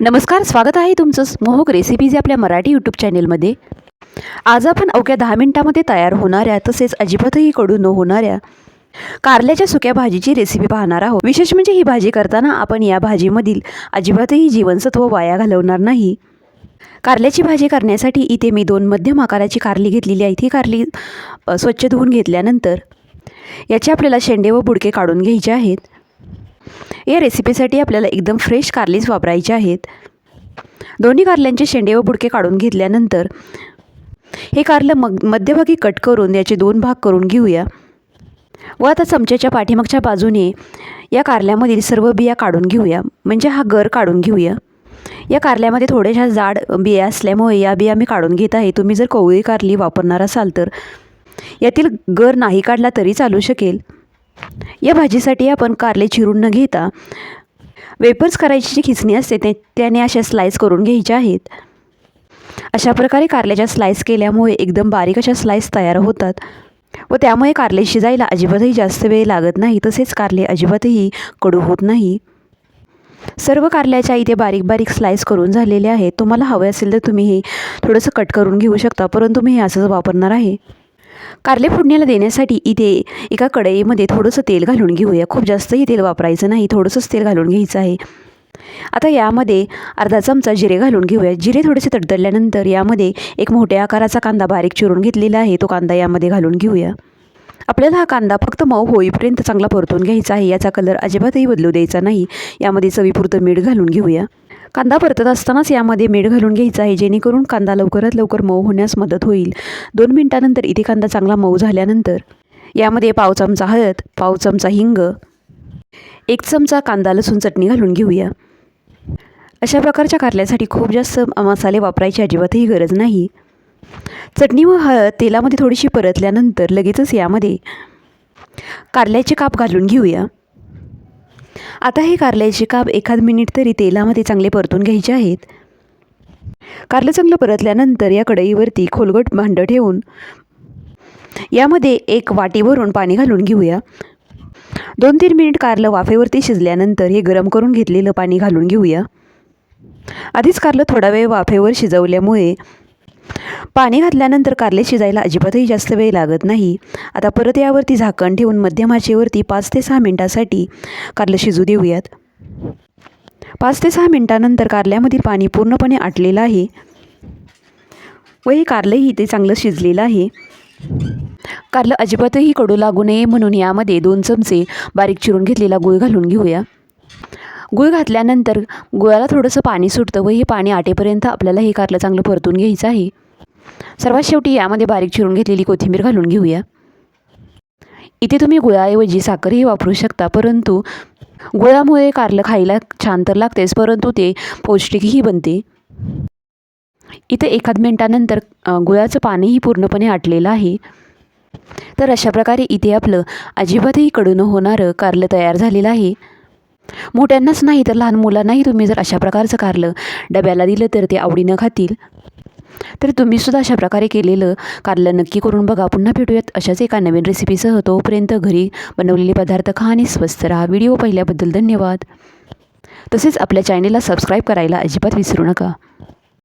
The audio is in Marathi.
नमस्कार स्वागत आहे तुमचं मोहक रेसिपीज आपल्या मराठी यूट्यूब चॅनेलमध्ये आज आपण अवघ्या दहा मिनटामध्ये तयार होणाऱ्या तसेच अजिबातही कडू न होणाऱ्या कारल्याच्या सुक्या भाजीची रेसिपी पाहणार आहोत. विशेष म्हणजे ही भाजी करताना आपण या भाजीमधील अजिबातही जीवनसत्व वाया घालवणार नाही. कारल्याची भाजी करण्यासाठी इथे मी दोन मध्यम आकाराची कारली घेतलेली आहे. ती कारली स्वच्छ धुवून घेतल्यानंतर याचे आपल्याला शेंडे व बुडके काढून घ्यायचे आहेत. या रेसिपीसाठी आपल्याला एकदम फ्रेश कारलीच वापरायचे आहेत. दोन्ही कारल्यांचे शेंडे व बुडके काढून घेतल्यानंतर हे कारलं मग मध्यभागी कट करून याचे दोन भाग करून घेऊया. व आता चमच्याच्या पाठीमागच्या बाजूने या कारल्यामधील सर्व बिया काढून घेऊया. म्हणजे हा गर काढून घेऊया. या कारल्यामध्ये थोड्याशा जाड बिया असल्यामुळे या बिया मी काढून घेत आहे. तुम्ही जर कोवळी कारली वापरणार असाल तर. यातील गर नाही काढला तरी चालू शकेल. या भाजीसाठी आपण कारले चिरून न घेता वेपर्स करायची जी खिचणी असते ते त्याने अशा स्लाईस करून घ्यायच्या आहेत. अशा प्रकारे कारल्याच्या स्लाईस केल्यामुळे एकदम बारीक अशा स्लाईस तयार होतात. व त्यामुळे कारले शिजायला अजिबातही जास्त वेळ लागत नाही तसेच कारले अजिबातही कडू होत नाही. सर्व कारल्याच्या इथे बारीक बारीक स्लाईस करून झालेले आहेत. तुम्हाला हवे असेल तर तुम्ही हे थोडंसं कट करून घेऊ शकता परंतु मी हे असंच वापरणार आहे. कारले फोडण्याला देण्यासाठी इथे एका कढईमध्ये थोडंसं तेल घालून घेऊया. खूप जास्तही तेल वापरायचं नाही थोडंसंच तेल घालून घ्यायचं आहे. आता यामध्ये अर्धा चमचा जिरे घालून घेऊया. जिरे थोडेसे तडतडल्यानंतर यामध्ये एक मोठ्या आकाराचा कांदा बारीक चिरून घेतलेला आहे. तो कांदा यामध्ये घालून घेऊया. आपल्याला हा कांदा फक्त मऊ होईपर्यंत चांगला परतून घ्यायचा आहे. याचा कलर अजिबातही बदलू द्यायचा नाही. यामध्ये चवीपुरतं मीठ घालून घेऊया. कांदा परतत असतानाच यामध्ये मीठ घालून घ्यायचा आहे जेणेकरून कांदा लवकरात लवकर मऊ होण्यास मदत होईल. दोन मिनटानंतर इथे कांदा चांगला मऊ झाल्यानंतर यामध्ये पाव चमचा हळद पाव चमचा हिंग एक चमचा कांदा लसूण चटणी घालून घेऊया. अशा प्रकारच्या कारल्यासाठी खूप जास्त मसाले वापरायची अजिबातही गरज नाही. चटणी व हळद तेलामध्ये थोडीशी परतल्यानंतर लगेचच यामध्ये कारल्याचे काप घालून घेऊया. आता हे कारल्याचे काप एखाद मिनिट तरी तेलामध्ये चांगले परतून घ्यायचे आहेत. कारलं चांगलं परतल्यानंतर या कढईवरती खोलगट भांडं ठेवून यामध्ये एक वाटी भरून पाणी घालून घेऊया. दोन तीन मिनिट कारलं वाफेवरती शिजल्यानंतर हे गरम करून घेतलेलं पाणी घालून घेऊया. आधीच कारलं थोडा वेळ वाफेवर शिजवल्यामुळे पाणी घातल्यानंतर कारले शिजायला अजिबातही जास्त वेळ लागत नाही. आता परत यावरती झाकण ठेवून मध्यम आचेवरती पाच ते सहा मिनटासाठी कारलं शिजू देऊयात. पाच ते सहा मिनटानंतर कारल्यामधील पाणी पूर्णपणे आटलेलं आहे व हे कारलंही ते चांगलं शिजलेलं आहे. कारलं अजिबातही कडू लागू नये म्हणून यामध्ये दोन चमचे बारीक चिरून घेतलेला गूळ घालून घेऊया. गूळ घातल्यानंतर गुळाला थोडंसं पाणी सुटतं व हे पाणी आटेपर्यंत आपल्याला हे कारलं चांगलं परतून घ्यायचं आहे. सर्वात शेवटी यामध्ये बारीक चिरून घेतलेली कोथिंबीर घालून घेऊया. इथे तुम्ही गुळाऐवजी साखरही वापरू शकता परंतु गुळामुळे कारलं खायला छान तर लागतेच परंतु ते पौष्टिकही बनते. इथे एखाद मिनटानंतर गुळाचं पाणीही पूर्णपणे आटलेलं आहे. तर अशा प्रकारे इथे आपलं अजिबातही कडू न होणारं कारलं तयार झालेलं आहे. मोठ्यांनाच नाही तर लहान मुलांनाही तुम्ही जर अशा प्रकारचं कारलं डब्याला दिलं तर ते आवडीनं खातील. तर तुम्हीसुद्धा अशा प्रकारे केलेलं कारलं नक्की करून बघा. पुन्हा भेटूयात अशाच एका नवीन रेसिपीसह तोपर्यंत घरी बनवलेले पदार्थ खा आणि स्वस्त राहा. व्हिडिओ पाहिल्याबद्दल धन्यवाद. तसेच आपल्या चॅनेलला सबस्क्राईब करायला अजिबात विसरू नका.